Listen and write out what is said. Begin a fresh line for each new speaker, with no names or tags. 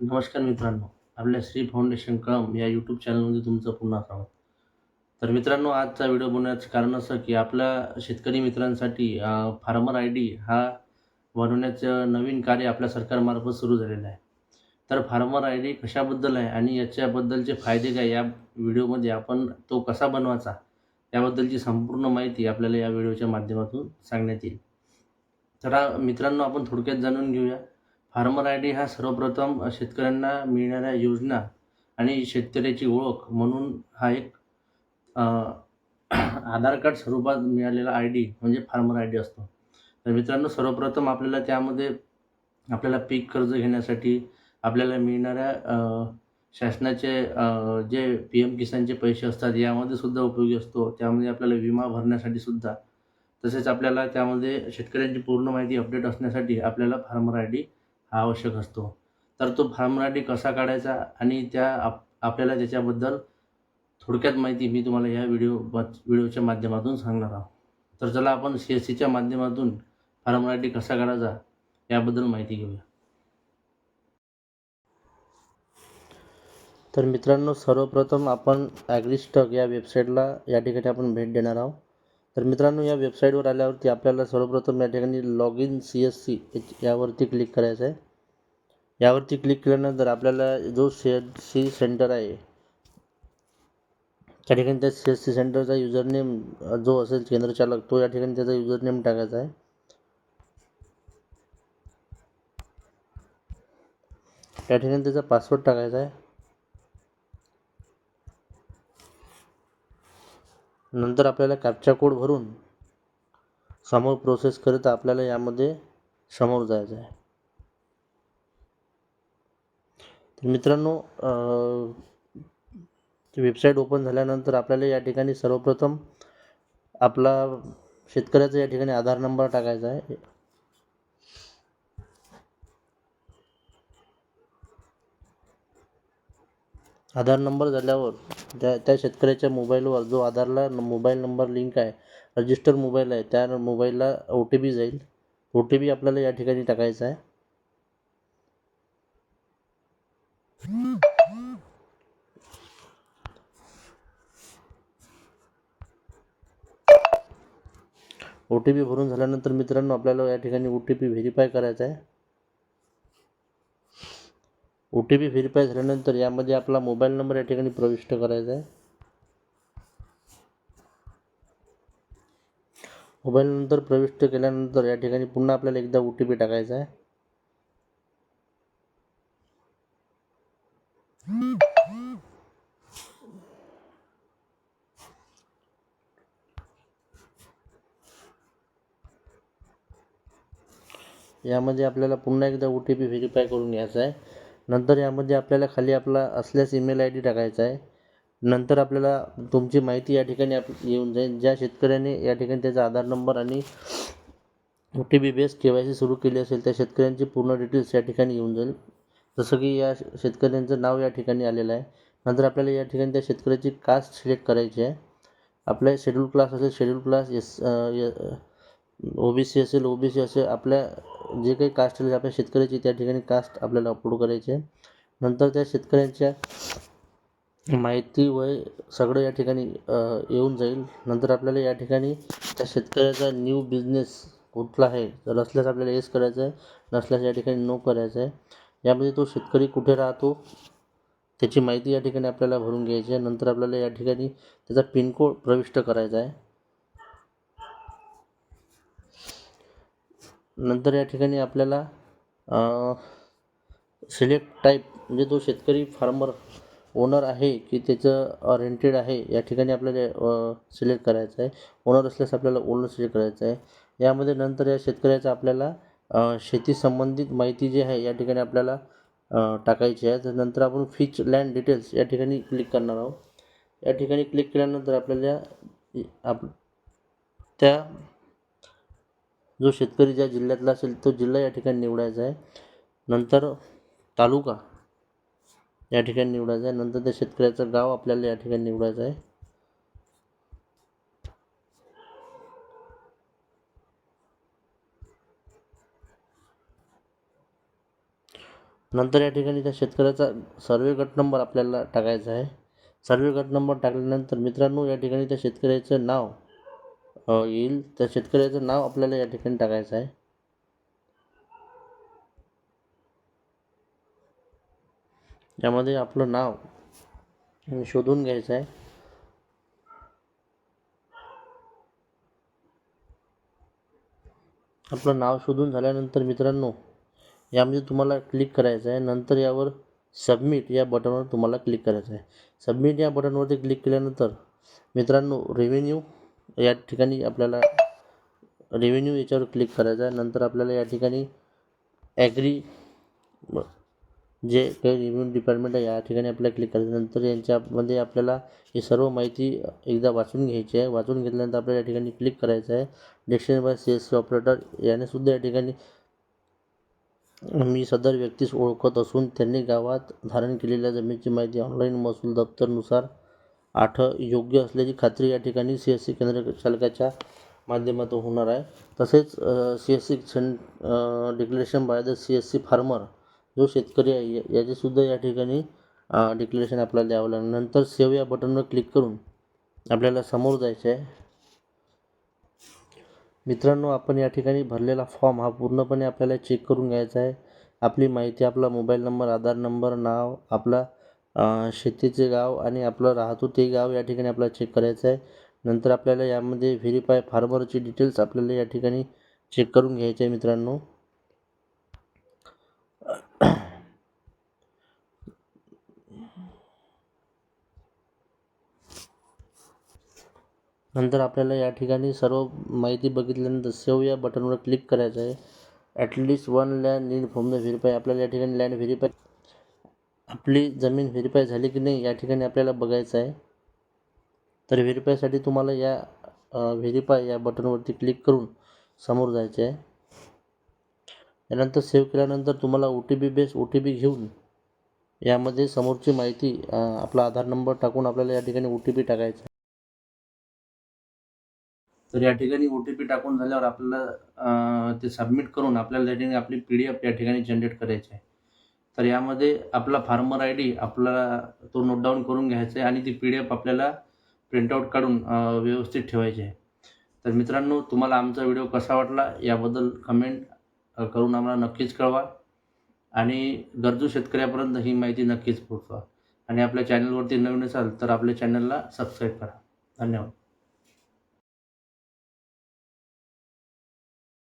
नमस्कार मित्रांनो आपल्या श्री फाउंडेशन कळम या यूट्यूब चॅनलमध्ये तुमचं पुन्हा स्वागत. तर मित्रांनो आजचा व्हिडिओ बनवण्याचं कारण असं की आपल्या शेतकरी मित्रांसाठी फार्मर आय डी हा बनवण्याचं नवीन कार्य आपल्या सरकारमार्फत सुरू झालेलं आहे. तर फार्मर आय डी कशाबद्दल आहे आणि याच्याबद्दलचे फायदे काय या व्हिडिओमध्ये आपण तो कसा बनवायचा याबद्दलची संपूर्ण माहिती आपल्याला या व्हिडिओच्या माध्यमातून सांगण्यात येईल. तर मित्रांनो आपण थोडक्यात जाणून घेऊया. फार्मर आय डी हा सर्वप्रथम शेतकऱ्यांना मिळणाऱ्या योजना आणि शेतकऱ्याची ओळख म्हणून हा एक आधार कार्ड स्वरूपात मिळालेला आय डी म्हणजे फार्मर आय डी असतो. तर मित्रांनो सर्वप्रथम आपल्याला त्यामध्ये आपल्याला पीक कर्ज घेण्यासाठी आपल्याला मिळणाऱ्या शासनाचे जे पी एम किसानचे पैसे असतात यामध्ये सुद्धा उपयोगी असतो. त्यामध्ये आपल्याला विमा भरण्यासाठी सुद्धा. तसेच आपल्याला त्यामध्ये शेतकऱ्यांची पूर्ण माहिती अपडेट असण्यासाठी आपल्याला फार्मर आय डी हा आवश्यक असतो. तर तो फार्मर कसा काढायचा आणि त्या आप आपल्याला त्याच्याबद्दल थोडक्यात माहिती मी तुम्हाला या व्हिडिओ व्हिडिओच्या माध्यमातून सांगणार आहोत तर चला आपण सी एस सीच्या माध्यमातून फार्मर कसा काढायचा याबद्दल माहिती घेऊया. तर मित्रांनो सर्वप्रथम आपण ॲग्रिस्टक या वेबसाईटला या ठिकाणी आपण भेट देणार आहोत. तर मित्रांनो या वेबसाईटवर आल्यावरती आपल्याला सर्वप्रथम या ठिकाणी log in C S C यावरती क्लिक करायचं आहे यावरती क्लिक केल्यानंतर आपल्याला जो सी एस सी सेंटर आहे त्या ठिकाणी त्या सी एस सी सेंटरचा युजरनेम जो असेल केंद्रचालक तो या ठिकाणी त्याचा युजरनेम टाकायचा आहे. त्या ठिकाणी त्याचा पासवर्ड टाकायचा आहे. नंतर आपल्याला कॅप्चा कोड भरून समोर प्रोसेस करत आपल्याला यामध्ये समोर जायचं आहे. तर मित्रांनो वेबसाईट ओपन झाल्यानंतर आपल्याला या ठिकाणी सर्वप्रथम आपला शेतकऱ्याचा या ठिकाणी आधार नंबर टाकायचा आहे. आधार नंबर झाल्यावर त्या त्या शेतकऱ्याच्या मोबाईलवर जो आधारला मोबाईल नंबर लिंक आहे रजिस्टर मोबाईल आहे त्या मोबाईलला ओ टी पी जाईल. ओ टी पी आपल्याला या ठिकाणी टाकायचा आहे. ओ टी पी भरून झाल्यानंतर मित्रांनो आपल्याला या ठिकाणी ओ टी पी व्हेरीफाय करायचा आहे. ओ टी पी व्हेरीफाय झाल्यानंतर यामध्ये आपला मोबाईल नंबर या ठिकाणी प्रविष्ट करायचा आहे. मोबाईल नंतर प्रविष्ट केल्यानंतर या ठिकाणी पुन्हा आपल्याला एकदा ओ टी पी टाकायचा आहे. यामध्ये आपल्याला पुन्हा एकदा ओ टी पी व्हेरीफाय करून घ्यायचा आहे. नंतर यामध्ये आपल्याला खाली आपला असल्यास ईमेल आय डी टाकायचा आहे. नंतर आपल्याला तुमची माहिती या ठिकाणी आप येऊन जाईल. ज्या शेतकऱ्याने या ठिकाणी त्याचा आधार नंबर आणि O T P base K Y C सुरू केली असेल त्या शेतकऱ्यांची पूर्ण डिटेल्स या ठिकाणी येऊन जाईल. जसं की या शेतकऱ्यांचं नाव या ठिकाणी आलेलं आहे. नंतर आपल्याला या ठिकाणी त्या शेतकऱ्याची कास्ट सिलेक्ट करायची आहे. आपल्या शेड्यूल क्लास असेल schedule class S O B C असेल ओ बी सी असेल आपल्या जे काही कास्ट असेल आपल्या शेतकऱ्याची त्या ठिकाणी कास्ट आपल्याला अपलोड करायची आहे. नंतर त्या शेतकऱ्यांच्या माहिती वय सगळं या ठिकाणी येऊन जाईल. नंतर आपल्याला या ठिकाणी त्या शेतकऱ्याचा न्यू बिझनेस कुठला आहे जर असल्यास आपल्याला येस करायचं आहे नसल्यास या ठिकाणी नो करायचं आहे. यामध्ये तो शेतकरी कुठे राहतो त्याची माहिती या ठिकाणी आपल्याला भरून घ्यायची आहे. नंतर आपल्याला या ठिकाणी त्याचा पिनकोड प्रविष्ट करायचा आहे. नंतर या ठिकाणी आपल्याला सिलेक्ट टाईप म्हणजे जो शेतकरी फार्मर ओनर आहे की त्याचं रेंटेड आहे या ठिकाणी आपल्याला सिलेक्ट करायचं आहे. ओनर असल्यास आपल्याला ओनर सिलेक्ट करायचं आहे. यामध्ये नंतर या शेतकऱ्याचं आपल्याला शेती संबंधित माहिती जी आहे या ठिकाणी आपल्याला टाकायची आहे. तर नंतर आपण फिच लँड डिटेल्स या ठिकाणी क्लिक करणार आहोत. या ठिकाणी क्लिक केल्यानंतर आपल्याला आप त्या जो शेतकरी ज्या जिल्ह्यातला असेल तो जिल्हा या ठिकाणी निवडायचा आहे. नंतर तालुका या ठिकाणी निवडायचा आहे. नंतर त्या शेतकऱ्याचं गाव आपल्याला या ठिकाणी निवडायचं आहे. नंतर या ठिकाणी त्या शेतकऱ्याचा सर्वे गट नंबर आपल्याला टाकायचा आहे. सर्वे गट नंबर टाकल्यानंतर मित्रांनो या ठिकाणी त्या शेतकऱ्याचं नाव हो, येईल. त्या शेतकऱ्याचं नाव आपल्याला या ठिकाणी टाकायचं आहे. यामध्ये आपलं नाव शोधून घ्यायचं आहे. आपलं नाव शोधून झाल्यानंतर मित्रांनो यामध्ये तुम्हाला क्लिक करायचं आहे. नंतर यावर सबमिट या बटनवर तुम्हाला क्लिक करायचं आहे. सबमिट या बटनवरती क्लिक केल्यानंतर मित्रांनो रेव्हेन्यू या ठिकाणी आपल्याला रेव्हेन्यू याच्यावर क्लिक करायचा आहे. नंतर आपल्याला या ठिकाणी ॲग्री जे काही रेव्हेन्यू डिपार्टमेंट आहे या ठिकाणी आपल्याला क्लिक करायचं नंतर यांच्यामध्ये आपल्याला ही सर्व माहिती एकदा वाचून घ्यायची आहे. वाचून घेतल्यानंतर आपल्याला या ठिकाणी क्लिक करायचं आहे. Dictionary by C S C operator याने सुद्धा या ठिकाणी मी सदर व्यक्तीस ओळखत असून त्यांनी गावात धारण केलेल्या जमिनीची माहिती ऑनलाईन महसूल दप्तरनुसार आठ योग्य असल्याची खात्री या ठिकाणी सी एस सी केंद्र चालकाच्या माध्यमातून होणार आहे. तसेच C S C sent declaration by the C S C farmer जो शेतकरी आहे याचेसुद्धा या ठिकाणी डिक्लेरेशन आपल्याला द्यावं लागेल नंतर सेव्ह या बटनवर क्लिक करून आपल्याला समोर जायचं आहे. मित्रांनो आपण या ठिकाणी भरलेला फॉर्म हा पूर्णपणे आपल्याला चेक करून घ्यायचा आहे. आपली माहिती आपला मोबाईल नंबर आधार नंबर नाव आपला शेतीचे गाव आणि आपलं राहतो ते गाव या ठिकाणी आपल्याला चेक करायचं आहे. नंतर आपल्याला यामध्ये व्हेरीफाय फार्मरची डिटेल्स आपल्याला या ठिकाणी चेक करून घ्यायचे आहे मित्रांनो. नंतर आपल्याला या ठिकाणी सर्व माहिती बघितल्यानंतर सेव या बटनवर क्लिक करायचं आहे. At least one land need from the verify आपल्याला या ठिकाणी लँड व्हेरीफाय आपली जमीन व्हेरीफाय झाली की नाही या ठिकाणी आपल्याला बघायचं आहे. तर व्हेरीफायसाठी तुम्हाला या व्हेरीफाय या बटनवरती क्लिक करून समोर जायचे आहे. यानंतर सेव्ह केल्यानंतर तुम्हाला O T P base O T P घेऊन यामध्ये समोरची माहिती आपला आधार नंबर टाकून आपल्याला या ठिकाणी ओ टी पी टाकायचा आहे. तर या ठिकाणी ओ टी पी टाकून झाल्यावर आपल्याला ते सबमिट करून आपल्याला या ठिकाणी आपली पी डी एफ या ठिकाणी जनरेट करायची आहे. तर यामध्ये आपला फार्मर आय डी आपला तो नोट डाऊन करून घ्यायचा आहे आणि ती पी डी एफ आपल्याला प्रिंटआउट काढून व्यवस्थित ठेवायची आहे. तर मित्रांनो तुम्हाला आमचा व्हिडिओ कसा वाटला याबद्दल कमेंट करून आम्हाला नक्कीच कळवा आणि गरजू शेतकऱ्यापर्यंत ही माहिती नक्कीच पोहोचवा. आणि आपल्या चॅनलवरती नवीन असाल तर आपल्या चॅनलला सबस्क्राईब करा. धन्यवाद.